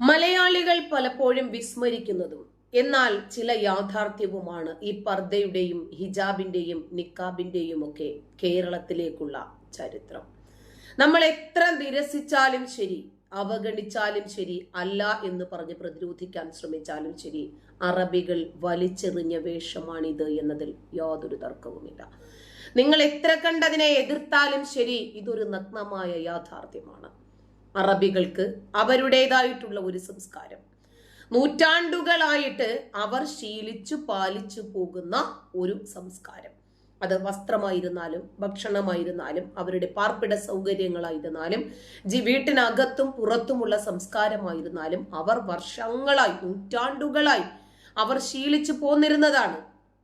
മലയാളികൾ പലപ്പോഴും വിസ്മരിക്കുന്നതും എന്നാൽ ചില യാഥാർത്ഥ്യവുമാണ് ഈ പർദ്ദയുടെയും ഹിജാബിന്റെയും നിക്കാബിന്റെയും ഒക്കെ കേരളത്തിലേക്കുള്ള ചരിത്രം. നമ്മൾ എത്ര നിരസിച്ചാലും ശരി അവഗണിച്ചാലും ശരി അല്ല എന്ന് പറഞ്ഞ് പ്രതിരോധിക്കാൻ ശ്രമിച്ചാലും ശരി അറബികൾ വലിച്ചെറിഞ്ഞ വേഷമാണിത് എന്നതിൽ യാതൊരു തർക്കവുമില്ല. നിങ്ങൾ എത്ര കണ്ടതിനെ എതിർത്താലും ശരി ഇതൊരു നഗ്നമായ യാഥാർത്ഥ്യമാണ്. അറബികൾക്ക് അവരുടേതായിട്ടുള്ള ഒരു സംസ്കാരം. നൂറ്റാണ്ടുകളായിട്ട് അവർ ശീലിച്ചു പാലിച്ചു പോകുന്ന ഒരു സംസ്കാരം. അത് വസ്ത്രമായിരുന്നാലും ഭക്ഷണമായിരുന്നാലും അവരുടെ പാർപ്പിട സൗകര്യങ്ങളായിരുന്നാലും ജി വീട്ടിനകത്തും പുറത്തുമുള്ള സംസ്കാരമായിരുന്നാലും അവർ വർഷങ്ങളായി നൂറ്റാണ്ടുകളായി അവർ ശീലിച്ചു പോന്നിരുന്നതാണ്.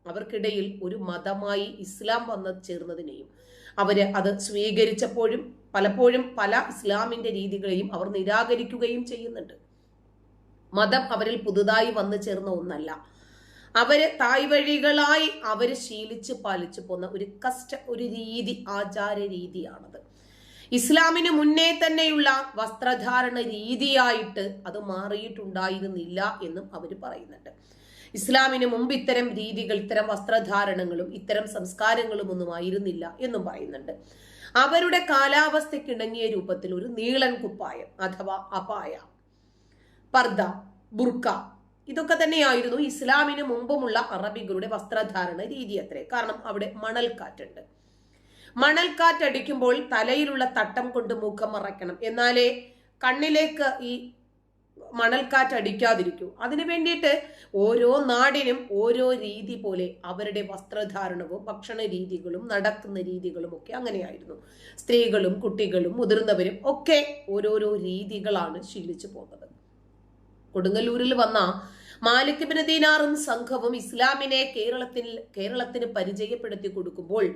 അവർക്കിടയിൽ ഒരു മതമായി ഇസ്ലാം വന്ന് ചേർന്നതിനെയും അവർ അത് സ്വീകരിച്ചപ്പോഴും പലപ്പോഴും പല ഇസ്ലാമിന്റെ രീതികളെയും അവർ നിരാകരിക്കുകയും ചെയ്യുന്നുണ്ട്. മതം അവരിൽ പുതുതായി വന്നു ചേർന്ന ഒന്നല്ല. അവർ തായ് വഴികളായി അവർ ശീലിച്ച് പാലിച്ചു പോന്ന ഒരു കസ്റ്റ ഒരു രീതി ആചാര രീതിയാണത്. ഇസ്ലാമിന് മുന്നേ തന്നെയുള്ള വസ്ത്രധാരണ രീതിയായിട്ട് അത് മാറിയിട്ടുണ്ടായിരുന്നില്ല എന്നും അവർ പറയുന്നുണ്ട്. ഇസ്ലാമിന് മുമ്പ് ഇത്തരം രീതികൾ ഇത്തരം വസ്ത്രധാരണങ്ങളും ഇത്തരം സംസ്കാരങ്ങളും ഒന്നും ആയിരുന്നില്ല എന്നും പറയുന്നുണ്ട്. അവരുടെ കാലാവസ്ഥയ്ക്കിണങ്ങിയ രൂപത്തിൽ ഒരു നീളൻ കുപ്പായം അഥവാ അപായ. പർദ ബുർക്ക ഇതൊക്കെ തന്നെയായിരുന്നു ഇസ്ലാമിന് മുമ്പുമുള്ള അറബികളുടെ വസ്ത്രധാരണ രീതി അത്രേ. കാരണം അവിടെ മണൽക്കാറ്റുണ്ട്. മണൽക്കാറ്റടിക്കുമ്പോൾ തലയിലുള്ള തട്ടം കൊണ്ട് മുഖം മറയ്ക്കണം. എന്നാലേ കണ്ണിലേക്ക് ഈ മണൽക്കാറ്റ് അടിക്കാതിരിക്കൂ അതിനു വേണ്ടിയിട്ട് ഓരോ നാടിനും ഓരോ രീതി പോലെ അവരുടെ വസ്ത്രധാരണവും ഭക്ഷണ രീതികളും നടക്കുന്ന രീതികളും ഒക്കെ അങ്ങനെയായിരുന്നു. സ്ത്രീകളും കുട്ടികളും മുതിർന്നവരും ഒക്കെ ഓരോരോ രീതികളാണ് ശീലിച്ചു പോകുന്നത്. കൊടുങ്ങല്ലൂരിൽ വന്ന മാലിക് ദീനാറും സംഘവും ഇസ്ലാമിനെ കേരളത്തിൽ കേരളത്തിന് പരിചയപ്പെടുത്തി കൊടുക്കുമ്പോൾ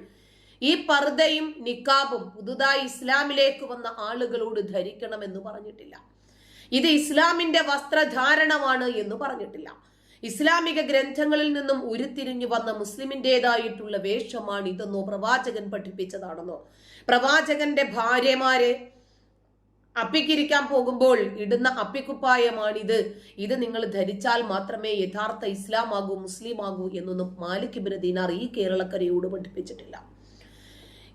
ഈ പർദ്ദയും നിക്കാബും പുതുതായി ഇസ്ലാമിലേക്ക് വന്ന ആളുകളോട് ധരിക്കണമെന്ന് പറഞ്ഞിട്ടില്ല. ഇത് ഇസ്ലാമിന്റെ വസ്ത്രധാരണമാണ് എന്ന് പറഞ്ഞിട്ടില്ല. ഇസ്ലാമിക ഗ്രന്ഥങ്ങളിൽ നിന്നും ഉരുത്തിരിഞ്ഞു വന്ന മുസ്ലിമിന്റെതായിട്ടുള്ള വേഷമാണ് ഇതെന്നോ പ്രവാചകൻ പഠിപ്പിച്ചതാണെന്നോ. പ്രവാചകന്റെ ഭാര്യമാരെ അപ്പിക്കിരിക്കാൻ പോകുമ്പോൾ ഇടുന്ന അപ്പിക്കുപ്പായമാണിത്. ഇത് നിങ്ങൾ ധരിച്ചാൽ മാത്രമേ യഥാർത്ഥ ഇസ്ലാം ആകൂ മുസ്ലിം ആകൂ എന്നൊന്നും മാലിക് ഇബ്നു ദീനാർ ഈ കേരളക്കരയോട് പഠിപ്പിച്ചിട്ടില്ല.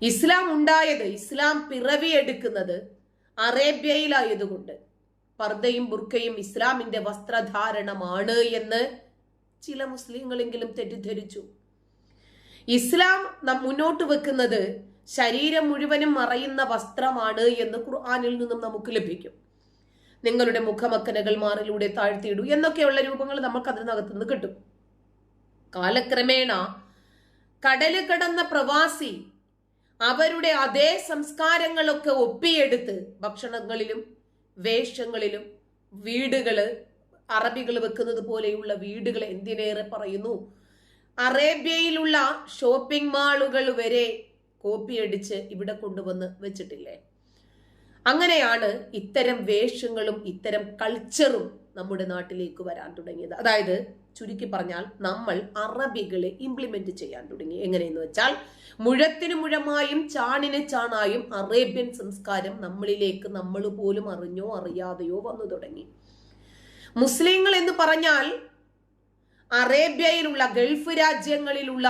ഇസ്ലാം ഉണ്ടായത് ഇസ്ലാം പിറവിയെടുക്കുന്നത് അറേബ്യയിലായതുകൊണ്ട്. പർദ്ദയും ബുർക്കയും ഇസ്ലാമിന്റെ വസ്ത്രധാരണമാണ് എന്ന് ചില മുസ്ലിങ്ങളെങ്കിലും തെറ്റിദ്ധരിച്ചു. ഇസ്ലാം മുന്നോട്ട് വെക്കുന്നത് ശരീരം മുഴുവനും മറയുന്ന വസ്ത്രമാണ് എന്ന് ഖുർആാനിൽ നിന്നും നമുക്ക് ലഭിക്കും. നിങ്ങളുടെ മുഖമക്കനകൾ മാറിലൂടെ താഴ്ത്തിയിടൂ എന്നൊക്കെയുള്ള രൂപങ്ങൾ നമുക്ക് അതിനകത്ത് നിന്ന് കിട്ടും. കാലക്രമേണ കടൽ കടന്ന പ്രവാസി അവരുടെ അതേ സംസ്കാരങ്ങളൊക്കെ ഒപ്പിയെടുത്ത് ഭക്ഷണങ്ങളിലും വേഷങ്ങളിലും വീടുകൾ അറബികൾ വെക്കുന്നത് പോലെയുള്ള വീടുകൾ എന്തിനേറെ പറയുന്നു? അറേബ്യയിലുള്ള ഷോപ്പിംഗ് മാളുകൾ വരെ കോപ്പിയടിച്ച് ഇവിടെ കൊണ്ടുവന്ന് വെച്ചിട്ടില്ലേ? അങ്ങനെയാണ് ഇത്തരം വേഷങ്ങളും ഇത്തരം കൾച്ചറും നമ്മുടെ നാട്ടിലേക്ക് വരാൻ തുടങ്ങിയത്. അതായത് ചുരുക്കി പറഞ്ഞാൽ നമ്മൾ അറബികളെ ഇംപ്ലിമെന്റ് ചെയ്യാൻ തുടങ്ങി. എങ്ങനെയെന്ന് വെച്ചാൽ മുഴത്തിന് മുഴമായും ചാണിന് ചാണായും അറേബ്യൻ സംസ്കാരം നമ്മളിലേക്ക് നമ്മൾ പോലും അറിഞ്ഞോ അറിയാതെയോ വന്നു തുടങ്ങി. മുസ്ലിങ്ങൾ എന്ന് പറഞ്ഞാൽ അറേബ്യയിലുള്ള ഗൾഫ് രാജ്യങ്ങളിലുള്ള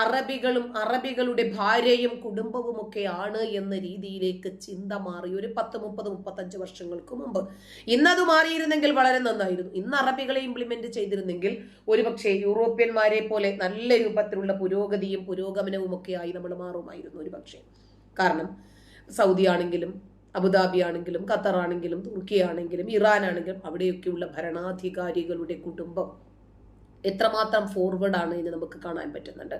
അറബികളും അറബികളുടെ ഭാര്യയും കുടുംബവും ഒക്കെയാണ് എന്ന രീതിയിലേക്ക് ചിന്ത മാറി. ഒരു പത്ത് മുപ്പത് മുപ്പത്തഞ്ച് വർഷങ്ങൾക്ക് മുമ്പ്. ഇന്നത് മാറിയിരുന്നെങ്കിൽ വളരെ നന്നായിരുന്നു. ഇന്ന് അറബികളെ ഇംപ്ലിമെന്റ് ചെയ്തിരുന്നെങ്കിൽ ഒരുപക്ഷെ യൂറോപ്യന്മാരെ പോലെ നല്ല രൂപത്തിലുള്ള പുരോഗതിയും പുരോഗമനവും ഒക്കെ ആയി നമ്മൾ മാറുമായിരുന്നു ഒരുപക്ഷെ. കാരണം സൗദി ആണെങ്കിലും അബുദാബി ആണെങ്കിലും ഖത്തർ ആണെങ്കിലും തുർക്കി ആണെങ്കിലും ഇറാൻ ആണെങ്കിലും അവിടെയൊക്കെയുള്ള ഭരണാധികാരികളുടെ കുടുംബം എത്രമാത്രം ഫോർവേഡ് ആണ് ഇനി നമുക്ക് കാണാൻ പറ്റുന്നുണ്ട്.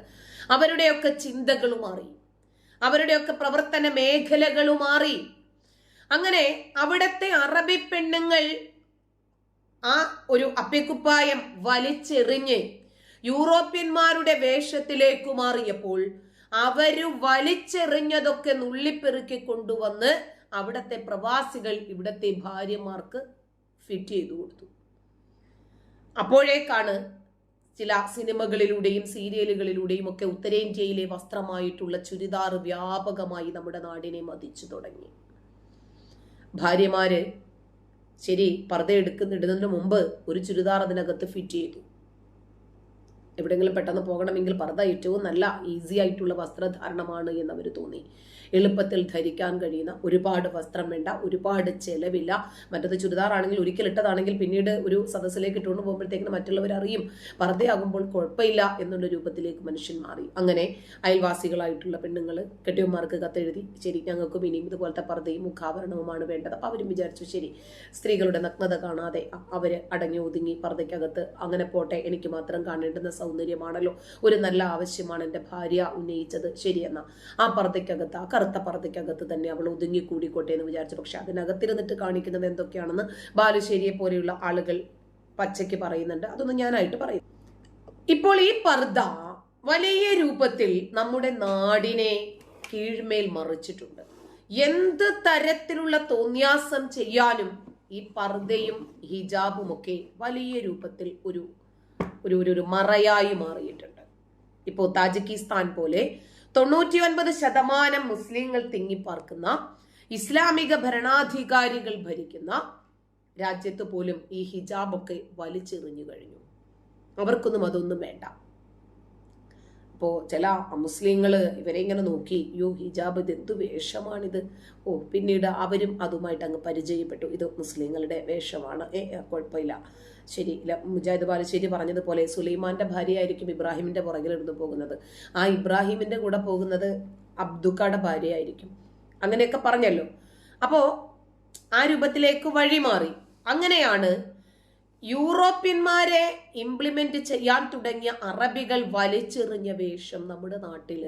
അവരുടെയൊക്കെ ചിന്തകൾ മാറി. അവരുടെയൊക്കെ പ്രവർത്തന മേഖലകൾ മാറി. അങ്ങനെ അവിടത്തെ അറബി പെണ്ണുങ്ങൾ ആ ഒരു അപ്പിക്കുപ്പായം വലിച്ചെറിഞ്ഞ് യൂറോപ്യന്മാരുടെ വേഷത്തിലേക്ക് മാറിയപ്പോൾ അവർ വലിച്ചെറിഞ്ഞതൊക്കെ നുള്ളിപ്പെറുക്കി കൊണ്ടുവന്ന് അവിടത്തെ പ്രവാസികൾ ഇവിടത്തെ ഭാര്യമാർക്ക് ഫിറ്റ് ചെയ്തു കൊടുത്തു. അപ്പോഴേക്കാണ് ചില സിനിമകളിലൂടെയും സീരിയലുകളിലൂടെയും ഒക്കെ ഉത്തരേന്ത്യയിലെ വസ്ത്രമായിട്ടുള്ള ചുരിദാർ വ്യാപകമായി നമ്മുടെ നാടിനെ മതിച്ചു തുടങ്ങി. ഭാര്യമാര് ശരി പർദ്ദ എടുക്കുന്നിടുന്നതിന് മുമ്പ് ഒരു ചുരിദാർ അതിനകത്ത് ഫിറ്റ് ചെയ്തു. എവിടെയെങ്കിലും പെട്ടെന്ന് പോകണമെങ്കിൽ പർദ്ദ ഏറ്റവും നല്ല ഈസി ആയിട്ടുള്ള വസ്ത്രധാരണമാണ് എന്ന് അവർ തോന്നി. എളുപ്പത്തിൽ ധരിക്കാൻ കഴിയുന്ന ഒരുപാട് വസ്ത്രം വേണ്ട ഒരുപാട് ചെലവില്ല. മറ്റത് ചുരിദാറാണെങ്കിൽ ഒരിക്കൽ ഇട്ടതാണെങ്കിൽ പിന്നീട് ഒരു സദസ്സിലേക്ക് ഇട്ടുകൊണ്ട് പോകുമ്പോഴത്തേക്കിന് മറ്റുള്ളവർ അറിയും പർദ്ദയാകുമ്പോൾ കുഴപ്പമില്ല എന്നുള്ള രൂപത്തിലേക്ക് മനുഷ്യൻ മാറി. അങ്ങനെ അയൽവാസികളായിട്ടുള്ള പെണ്ണുങ്ങൾ കെട്ടിയന്മാർക്ക് കത്തെഴുതി ശരി ഞങ്ങൾക്കും ഇനിയും ഇതുപോലത്തെ പർദ്ദയും മുഖാവരണവുമാണ് വേണ്ടത്. അപ്പോൾ അവരും വിചാരിച്ചു ശരി സ്ത്രീകളുടെ നഗ്നത കാണാതെ അവർ അടങ്ങി ഒതുങ്ങി പർദ്ദയ്ക്കകത്ത് അങ്ങനെ പോട്ടെ എനിക്ക് മാത്രം കാണേണ്ടുന്ന സൗന്ദര്യമാണല്ലോ. ഒരു നല്ല ആവശ്യമാണ് എന്റെ ഭാര്യ ഉന്നയിച്ചത്. ശരിയെന്ന. ആ പർദ്ദയ്ക്കകത്ത് ആ കറുത്ത പർദ്ദയ്ക്കകത്ത് തന്നെ അവൾ ഒതുങ്ങി കൂടിക്കോട്ടെ എന്ന് വിചാരിച്ചു. പക്ഷെ അതിനകത്തിരുന്നിട്ട് കാണിക്കുന്നത് എന്തൊക്കെയാണെന്ന് ബാലുശ്ശേരിയെ പോലെയുള്ള ആളുകൾ പച്ചയ്ക്ക് പറയുന്നുണ്ട്. അതൊന്നും ഞാനായിട്ട് പറയും ഇപ്പോൾ ഈ പർദ്ദ വലിയ രൂപത്തിൽ നമ്മുടെ നാടിനെ കീഴ്മേൽ മറിച്ചിട്ടുണ്ട്. എന്ത് തരത്തിലുള്ള തോന്യാസം ചെയ്യാനും ഈ പർദ്ദയും ഹിജാബും ഒക്കെ വലിയ രൂപത്തിൽ ഒരു ഒരു ഒരു മറയായി മാറിയിട്ടുണ്ട്. ഇപ്പോൾ താജിക്കിസ്ഥാൻ പോലെ തൊണ്ണൂറ്റി ഒൻപത് ശതമാനം മുസ്ലിങ്ങൾ തിങ്ങിപ്പാർക്കുന്ന ഇസ്ലാമിക ഭരണാധികാരികൾ ഭരിക്കുന്ന രാജ്യത്ത് പോലും ഈ ഹിജാബൊക്കെ വലിച്ചെറിഞ്ഞു കഴിഞ്ഞു. അവർക്കൊന്നും അതൊന്നും വേണ്ട. അപ്പോൾ ചില മുസ്ലിങ്ങൾ ഇവരെ ഇങ്ങനെ നോക്കി യോ ഹിജാബ് ഇത് എന്ത് വേഷമാണിത്? ഓ പിന്നീട് അവരും അതുമായിട്ട് അങ്ങ് പരിചയപ്പെട്ടു. ഇത് മുസ്ലിങ്ങളുടെ വേഷമാണ്. ഏ കുഴപ്പമില്ല. ശരി മുജാഹിദ് ബാലുശ്ശേരി പറഞ്ഞതുപോലെ സുലൈമാന്റെ ഭാര്യയായിരിക്കും ഇബ്രാഹിമിന്റെ പുറകിലിരുന്ന് പോകുന്നത്. ആ ഇബ്രാഹിമിന്റെ കൂടെ പോകുന്നത് അബ്ദുക്കയുടെ ഭാര്യയായിരിക്കും. അങ്ങനെയൊക്കെ പറഞ്ഞല്ലോ. അപ്പോൾ ആ രൂപത്തിലേക്ക് വഴിമാറി. അങ്ങനെയാണ് യൂറോപ്യന്മാരെ ഇംപ്ലിമെന്റ് ചെയ്യാൻ തുടങ്ങിയ അറബികൾ വലിച്ചെറിഞ്ഞ വേഷം നമ്മുടെ നാട്ടിൽ.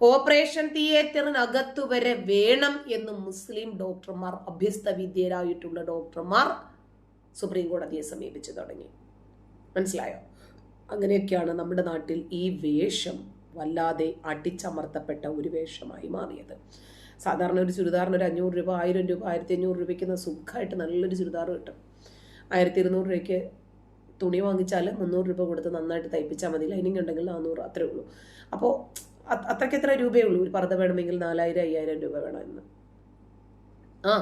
ഓപ്പറേഷൻ തിയേറ്ററിനകത്തു വരെ വേണം എന്ന് മുസ്ലിം ഡോക്ടർമാർ അഭ്യസ്ത വിദ്യരായിട്ടുള്ള ഡോക്ടർമാർ സുപ്രീം കോടതിയെ സമീപിച്ചു തുടങ്ങി. മനസ്സിലായോ? അങ്ങനെയൊക്കെയാണ് നമ്മുടെ നാട്ടിൽ ഈ വേഷം വല്ലാതെ അടിച്ചമർത്തപ്പെട്ട ഒരു വേഷമായി മാറിയത്. സാധാരണ ഒരു ചുരിദാറിന് ഒരു അഞ്ഞൂറ് രൂപ ആയിരം രൂപ ആയിരത്തി അഞ്ഞൂറ് രൂപയ്ക്ക് സുഖമായിട്ട് നല്ലൊരു ചുരിദാർ കിട്ടും. ആയിരത്തി ഇരുന്നൂറ് രൂപയ്ക്ക് തുണി വാങ്ങിച്ചാൽ മുന്നൂറ് രൂപ കൊടുത്ത് നന്നായിട്ട് തയ്പ്പിച്ചാൽ മതി. ലൈനിങ് ഉണ്ടെങ്കിൽ നാനൂറ് അത്രേ ഉള്ളൂ. അപ്പോൾ അത്രയ്ക്ക് എത്ര രൂപയേ ഉള്ളൂ? ഒരു പർദ്ദ വേണമെങ്കിൽ നാലായിരം അയ്യായിരം രൂപ വേണം ആ.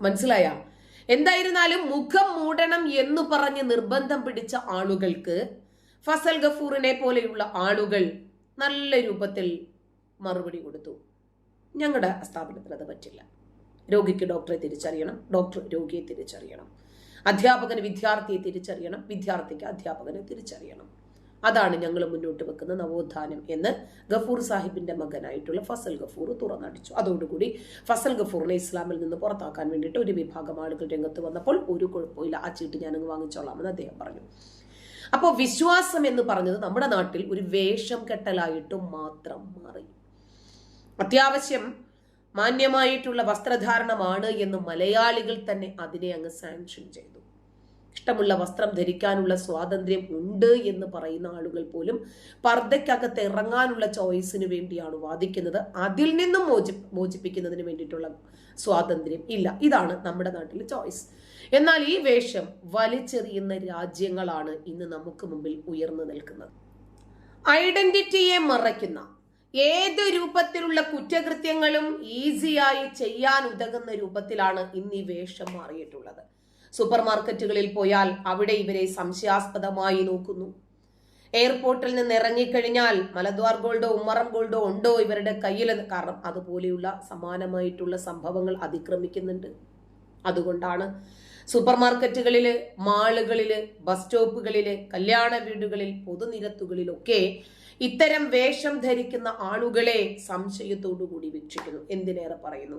മനസ്സിലായ? എന്തായിരുന്നാലും മുഖം മൂടണം എന്ന് പറഞ്ഞ് നിർബന്ധം പിടിച്ച ആളുകൾക്ക് ഫസൽ ഗഫൂറിനെ പോലെയുള്ള ആളുകൾ നല്ല രൂപത്തിൽ മറുപടി കൊടുത്തു. ഞങ്ങളുടെ സ്ഥാപനത്തിൽ അത് പറ്റില്ല. രോഗിക്ക് ഡോക്ടറെ തിരിച്ചറിയണം ഡോക്ടർ രോഗിയെ തിരിച്ചറിയണം. അധ്യാപകന് വിദ്യാർത്ഥിയെ തിരിച്ചറിയണം വിദ്യാർത്ഥിക്ക് അധ്യാപകനെ തിരിച്ചറിയണം. അതാണ് ഞങ്ങൾ മുന്നോട്ട് വെക്കുന്ന നവോത്ഥാനം എന്ന് ഗഫൂർ സാഹിബിന്റെ മകനായിട്ടുള്ള ഫസൽ ഗഫൂർ തുറന്നടിച്ചു. അതോടുകൂടി ഫസൽ ഗഫൂറിനെ ഇസ്ലാമിൽ നിന്ന് പുറത്താക്കാൻ വേണ്ടിയിട്ട് ഒരു വിഭാഗം ആളുകൾ രംഗത്ത് വന്നപ്പോൾ ഒരു കുഴപ്പമില്ല ആ ചീട്ട് ഞാനങ്ങ് വാങ്ങിച്ചോളാമെന്ന് അദ്ദേഹം പറഞ്ഞു. അപ്പോൾ വിശ്വാസം എന്ന് പറഞ്ഞത് നമ്മുടെ നാട്ടിൽ ഒരു വേഷം കെട്ടലായിട്ടും മാത്രം മാറി. അത്യാവശ്യം മാന്യമായിട്ടുള്ള വസ്ത്രധാരണമാണ് എന്ന് മലയാളികൾ തന്നെ അതിനെ അങ്ങ് സാങ്ഷൻ ചെയ്തു. ഇഷ്ടമുള്ള വസ്ത്രം ധരിക്കാനുള്ള സ്വാതന്ത്ര്യം ഉണ്ട് എന്ന് പറയുന്ന ആളുകൾ പോലും പർദ്ദയ്ക്കകത്ത് ഇറങ്ങാനുള്ള ചോയ്സിന് വേണ്ടിയാണ് വാദിക്കുന്നത്. അതിൽ നിന്നും മോചി മോചിപ്പിക്കുന്നതിന് വേണ്ടിയിട്ടുള്ള സ്വാതന്ത്ര്യം ഇല്ല. ഇതാണ് നമ്മുടെ നാട്ടിലെ ചോയ്സ് എന്നാൽ ഈ വേഷം വലിച്ചെറിയുന്ന രാജ്യങ്ങളാണ് ഇന്ന് നമുക്ക് മുമ്പിൽ ഉയർന്നു നിൽക്കുന്നത്. ഐഡന്റിറ്റിയെ മറയ്ക്കുന്ന ഏത് രൂപത്തിലുള്ള കുറ്റകൃത്യങ്ങളും ഈസിയായി ചെയ്യാൻ ഉതകുന്ന രൂപത്തിലാണ് ഇന്ന് ഈ വേഷം മാറിയിട്ടുള്ളത്. സൂപ്പർ മാർക്കറ്റുകളിൽ പോയാൽ അവിടെ ഇവരെ സംശയാസ്പദമായി നോക്കുന്നു. എയർപോർട്ടിൽ നിന്ന് ഇറങ്ങിക്കഴിഞ്ഞാൽ മലദ്വാർ ഗോൾഡോ ഉമ്മറം ഗോൾഡോ ഉണ്ടോ ഇവരുടെ കയ്യിൽ? കാരണം അതുപോലെയുള്ള സമാനമായിട്ടുള്ള സംഭവങ്ങൾ അതിക്രമിക്കുന്നുണ്ട്. അതുകൊണ്ടാണ് സൂപ്പർ മാർക്കറ്റുകളിൽ മാളുകളിൽ ബസ് സ്റ്റോപ്പുകളിൽ കല്യാണ വീടുകളിൽ പൊതുനിരത്തുകളിലൊക്കെ ഇത്തരം വേഷം ധരിക്കുന്ന ആളുകളെ സംശയത്തോടു കൂടി വീക്ഷിക്കുന്നു എന്തിനേറെ പറയുന്നു?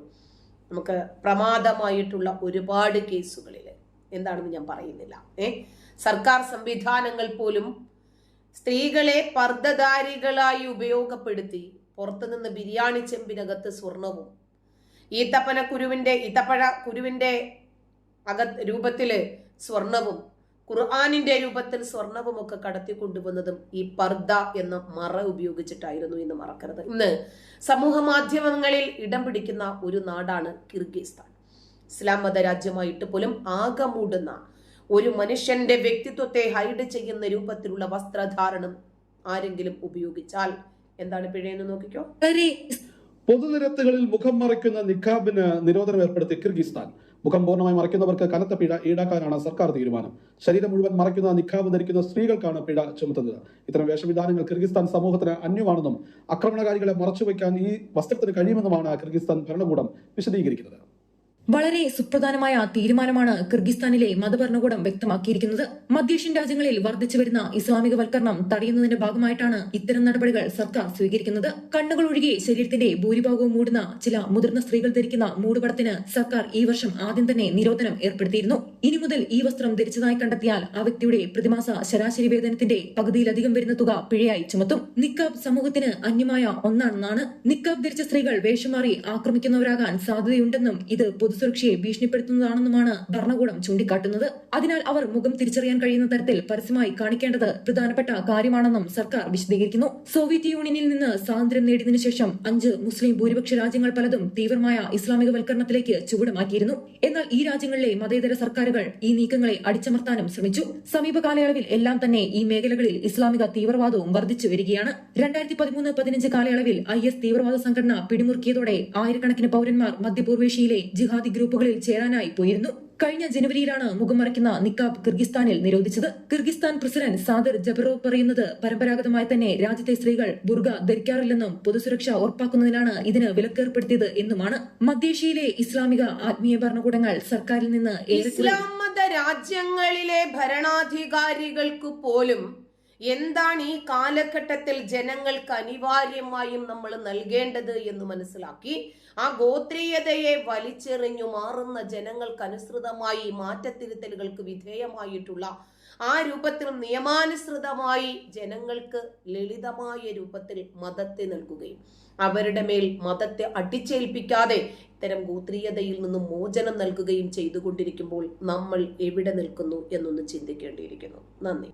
നമുക്ക് പ്രമാദമായിട്ടുള്ള ഒരുപാട് കേസുകളിൽ എന്താണെന്ന് ഞാൻ പറയുന്നില്ല. ഏ? സർക്കാർ സംവിധാനങ്ങൾ പോലും സ്ത്രീകളെ പർദ്ധധാരികളായി ഉപയോഗപ്പെടുത്തി പുറത്തുനിന്ന് ബിരിയാണി ചെമ്പിനകത്ത് സ്വർണവും ഈത്തപ്പന കുരുവിന്റെ ഈത്തപ്പഴ കുരുവിന്റെ അക രൂപത്തിൽ സ്വർണവും ഖുർആാനിന്റെ രൂപത്തിൽ സ്വർണവും ഒക്കെ കടത്തി കൊണ്ടുവന്നതും ഈ പർദ എന്ന മറ ഉപയോഗിച്ചിട്ടായിരുന്നു എന്ന് മറക്കരുത്. ഇന്ന് സമൂഹ മാധ്യമങ്ങളിൽ ഇടം പിടിക്കുന്ന ഒരു നാടാണ് കിർഗിസ്ഥാൻ. ഇസ്ലാം മത രാജ്യമായിട്ട് പോലും ആകമൂടുന്ന ഒരു മനുഷ്യന്റെ വ്യക്തിത്വത്തെ ഹൈഡ് ചെയ്യുന്ന രൂപത്തിലുള്ള വസ്ത്രധാരണം ആരെങ്കിലും ഉപയോഗിച്ചാൽ എന്താണ് പിഴയെന്ന് നോക്കിക്കോ? പൊതുനിരത്തുകളിൽ മുഖം മറയ്ക്കുന്ന നിഖാബിന് നിരോധനം ഏർപ്പെടുത്തി കിർഗിസ്ഥാൻ. മുഖം പൂർണമായി മറയ്ക്കുന്നവർക്ക് കനത്ത പിഴ ഈടാക്കാനാണ് സർക്കാർ തീരുമാനം. ശരീരം മുഴുവൻ മറയ്ക്കുന്ന നിഖാബ് ധരിക്കുന്ന സ്ത്രീകൾക്കാണ് പിഴ ചുമത്തുന്നത്. ഇത്തരം വേഷവിധാനങ്ങൾ കിർഗിസ്ഥാൻ സമൂഹത്തിന് അന്യമാണെന്നും ആക്രമണകാരികളെ മറച്ചുവെക്കാൻ ഈ വസ്ത്രത്തിന് കഴിയുമെന്നുമാണ് കിർഗിസ്ഥാൻ ഭരണകൂടം വിശദീകരിക്കുന്നത്. വളരെ സുപ്രധാനമായ തീരുമാനമാണ് കിർഗിസ്ഥാനിലെ മതഭരണകൂടം വ്യക്തമാക്കിയിരിക്കുന്നത്. മധ്യേഷ്യൻ രാജ്യങ്ങളിൽ വർദ്ധിച്ചു വരുന്ന ഇസ്ലാമികവൽക്കരണം തടയുന്നതിന്റെ ഭാഗമായിട്ടാണ് ഇത്തരം നടപടികൾ സർക്കാർ സ്വീകരിക്കുന്നത്. കണ്ണുകൾ ഒഴികെ ശരീരത്തിന്റെ ഭൂരിഭാഗവും മൂടുന്ന ചില മുതിർന്ന സ്ത്രീകൾ ധരിക്കുന്ന മൂടുപടത്തിന് സർക്കാർ ഈ വർഷം ആദ്യം തന്നെ നിരോധനം ഏർപ്പെടുത്തിയിരുന്നു. ഇനി മുതൽ ഈ വസ്ത്രം ധരിച്ചതായി കണ്ടെത്തിയാൽ ആ വ്യക്തിയുടെ പ്രതിമാസ ശരാശരി വേതനത്തിന്റെ പകുതിയിലധികം വരുന്ന തുക പിഴയായി ചുമത്തും. നിക്കാബ് സമൂഹത്തിന് അന്യമായ ഒന്നാണെന്നാണ്. നിക്കാബ് ധരിച്ച സ്ത്രീകൾ വേഷം മാറി ആക്രമിക്കുന്നവരാകാൻ സാധ്യതയുണ്ടെന്നും ഇത് പൊതുസുരക്ഷയെ ഭീഷണിപ്പെടുത്തുന്നതാണെന്നുമാണ് ഭരണകൂടം ചൂണ്ടിക്കാട്ടുന്നത്. അതിനാൽ അവർ മുഖം തിരിച്ചറിയാൻ കഴിയുന്ന തരത്തിൽ പരസ്യമായി കാണിക്കേണ്ടത് പ്രധാനപ്പെട്ട കാര്യമാണെന്നും സർക്കാർ വിശദീകരിക്കുന്നു. സോവിയറ്റ് യൂണിയനിൽ നിന്ന് സ്വാതന്ത്ര്യം നേടിയതിനു ശേഷം അഞ്ച് മുസ്ലിം ഭൂരിപക്ഷ രാജ്യങ്ങൾ പലതും തീവ്രമായ ഇസ്ലാമികവൽക്കരണത്തിലേക്ക് ചുവടുമാറ്റിയിരുന്നു. എന്നാൽ ഈ രാജ്യങ്ങളിലെ മതേതര സർക്കാരുകൾ ഈ നീക്കങ്ങളെ അടിച്ചമർത്താനും ശ്രമിച്ചു. സമീപകാലയളവിൽ എല്ലാം തന്നെ ഈ മേഖലകളിൽ ഇസ്ലാമിക തീവ്രവാദവും വർദ്ധിച്ചു വരികയാണ്. രണ്ടായിരത്തി പതിമൂന്ന് പതിനഞ്ച് കാലയളവിൽ ഐ എസ് തീവ്രവാദ സംഘടന പിടിമുറുക്കിയതോടെ ആയിരക്കണക്കിന് പൌരന്മാർ മധ്യപൂർവേഷ്യയിലെ ജിഹാദി ഗ്രൂപ്പുകളിൽ ചേരാനായി പോയിരുന്നു. കഴിഞ്ഞ ജനുവരിയിലാണ് മുഖം മറയ്ക്കുന്ന നിക്കാബ് കിർഗിസ്ഥാനിൽ നിരോധിച്ചത്. കിർഗിസ്ഥാൻ പ്രസിഡന്റ് സാദിർ ജബറോവ് പറയുന്നത് പരമ്പരാഗതമായി തന്നെ രാജ്യത്തെ സ്ത്രീകൾ ബുർഗ ധരിക്കാറില്ലെന്നും പൊതുസുരക്ഷ ഉറപ്പാക്കുന്നതിനാണ് ഇതിന് വിലക്കേർപ്പെടുത്തിയത് എന്നുമാണ്. മധ്യേഷ്യയിലെ ഇസ്ലാമിക ആത്മീയ ഭരണകൂടങ്ങൾ സർക്കാരിൽ നിന്ന് ഇസ്ലാം മത രാജ്യങ്ങളിലെ ഭരണാധികാരികൾക്ക് പോലും എന്താണ് ഈ കാലഘട്ടത്തിൽ ജനങ്ങൾക്ക് അനിവാര്യമായും നമ്മൾ നൽകേണ്ടത് എന്ന് മനസ്സിലാക്കി ആ ഗോത്രീയതയെ വലിച്ചെറിഞ്ഞു മാറുന്ന ജനങ്ങൾക്ക് അനുസൃതമായി മാറ്റത്തിരുത്തലുകൾക്ക് വിധേയമായിട്ടുള്ള ആ രൂപത്തിൽ നിയമാനുസൃതമായി ജനങ്ങൾക്ക് ലളിതമായ രൂപത്തിൽ മതത്തെ നൽകുകയും അവരുടെ മേൽ മതത്തെ അടിച്ചേൽപ്പിക്കാതെ ഇത്തരം ഗോത്രീയതയിൽ നിന്നും മോചനം നൽകുകയും ചെയ്തുകൊണ്ടിരിക്കുമ്പോൾ നമ്മൾ എവിടെ നിൽക്കുന്നു എന്നൊന്ന് ചിന്തിക്കേണ്ടിയിരിക്കുന്നു. നന്ദി.